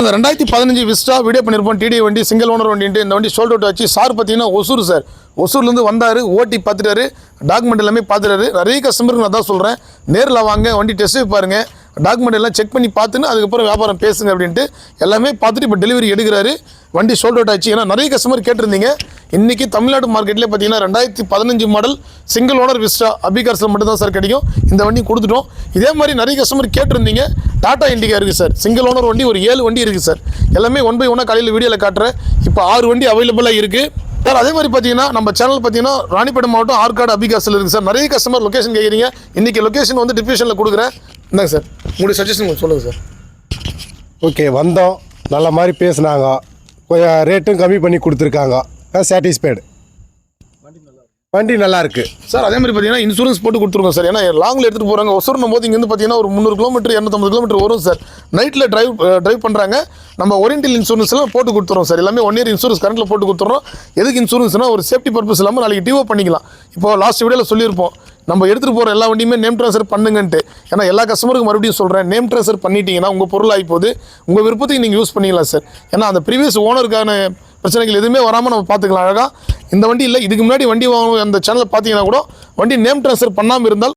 இந்த ரெண்டாயிரத்தி பதினஞ்சு விஸ்டா வீடியோ பண்ணியிருப்போம் டிடி வண்டி சிங்கிள் ஓனர் வண்டின்ட்டு இந்த வண்டி ஷோல்ட் அவுட் வச்சு சார் பார்த்தீங்கன்னா ஒசூர் சார். ஒசூர்லேருந்து வந்தார் ஓட்டி பார்த்துட்டாரு டாக்குமெண்ட் எல்லாமே பார்த்துட்டாரு. நிறைய கஸ்டமருக்கு நான் தான் சொல்கிறேன் நேரில் வாங்க வண்டி டெஸ்ட் பாருங்கள் டாக்குமெண்ட் எல்லாம் செக் பண்ணி பார்த்துன்னு அதுக்கப்புறம் வியாபாரம் பேசுங்க அப்படின்ட்டு எல்லாமே பார்த்துட்டு இப்போ டெலிவரி எடுக்கிறாரு. வண்டி ஷோல்ட் அவுட் ஆச்சு. ஏன்னா நிறைய கஸ்டமர் கேட்டிருந்தீங்க. இன்னைக்கு தமிழ்நாடு மார்க்கெட்லேயே பார்த்தீங்கன்னா ரெண்டாயிரத்தி பதினஞ்சு மாடல் சிங்கிள் ஓனர் விஸ்டா அபிகார்ஸில் மட்டும்தான் சார் கிடைக்கும். இந்த வண்டி கொடுத்துட்டோம். இதே மாதிரி நிறைய கஸ்டமர் கேட்டிருந்தீங்க. டாடா இண்டிகா இருக்குது சார். சிங்கிள் ஓனர் வண்டி ஒரு ஏழு வண்டி இருக்குது சார். எல்லாமே ஒன் பை ஒன்னாக காலையில் வீடியோவில் காட்டுறேன். இப்போ ஆறு வண்டி அவைலபிளாக இருக்குது சார் அதே மாதிரி பார்த்தீங்கன்னா நம்ம சேனல் பார்த்தீங்கன்னா ராணிப்பேட்டை மாவட்டம் ஆற்காடு அபிகாசில் இருக்குது சார். நிறைய கஸ்டமர் லொகேஷன் கேட்குறீங்க இன்றைக்கி லொக்கேஷன் வந்து டிஸ்கிரிப்ஷனில் கொடுக்குறேன். இந்தாங்க சார். உங்களுடைய சஜஷன் கொஞ்சம் சொல்லுங்கள் சார். ஓகே வந்தோம். நல்ல மாதிரி பேசுனாங்க. கொஞ்சம் ரேட்டும் கம்மி பண்ணி கொடுத்துருக்காங்க. சாட்டிஸ்ஃபைடு வண்டி நல்லா இருக்கு சார் அதே மாதிரி பார்த்தீங்கன்னா இன்சூரன்ஸ் போட்டு கொடுத்துருக்கோம் சார். ஏன்னா லாங்கில் எடுத்துகிட்டு போகிறாங்க ஒசூர்னும் போது இங்கேருந்து பார்த்தீங்கன்னா ஒரு முந்நூறு கிலோமீட்டர் இரநூத்தம்பது கிலோமீட்டர் வரும் சார். நைட்டில் டிரைவ் டிரைவ் பண்ணுறாங்க நம்ம ஒரியன்டல் இன்சூரன்ஸ்லாம் போட்டு கொடுத்துறோம் சார். எல்லாமே ஒன் இயர் இன்சூரன்ஸ் கரண்ட்டில் போட்டு கொடுத்துறோம். எதுக்கு இன்சூரன்ஸ்னால் ஒரு சேஃப்டி பர்பஸ் இல்லாமல் நாளைக்கு டிஓ பண்ணிக்கலாம். இப்போ லாஸ்ட் வீடியோவில் சொல்லியிருப்போம். நம்ம எடுத்துகிட்டு போகிற எல்லா வண்டியுமே நேம் ட்ரான்ஸ்ஃபர் பண்ணுங்கன்ட்டு. ஏன்னா எல்லா கஸ்டமருக்கும் மறுபடியும் சொல்கிறேன் நேம் ட்ரான்ஸ்ஃபர் பண்ணிட்டீங்கன்னா உங்கள் பொருள் ஆகி போகுது. உங்கள் விருப்பத்துக்கு நீங்கள் யூஸ் பண்ணிக்கலாம் சார். ஏன்னா அந்த ப்ரீவியஸ் ஓனருக்கான பிரச்சனைகள் எதுவுமே வராமல் நம்ம பார்த்துக்கலாம் அழகாக இந்த வண்டி இல்லை. இதுக்கு முன்னாடி வண்டி வாங்கணும் அந்த சேனலை பார்த்தீங்கன்னா கூட வண்டி நேம் ட்ரான்ஸ்ஃபர் பண்ணாமல் இருந்தால்